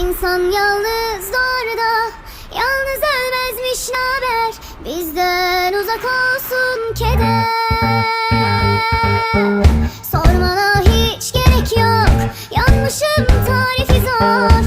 İnsan yalnız orada Yalnız ölmezmiş naber? Bizden uzak olsun keder. Sormana hiç gerek yok Yanmışım tarifi zor.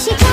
しか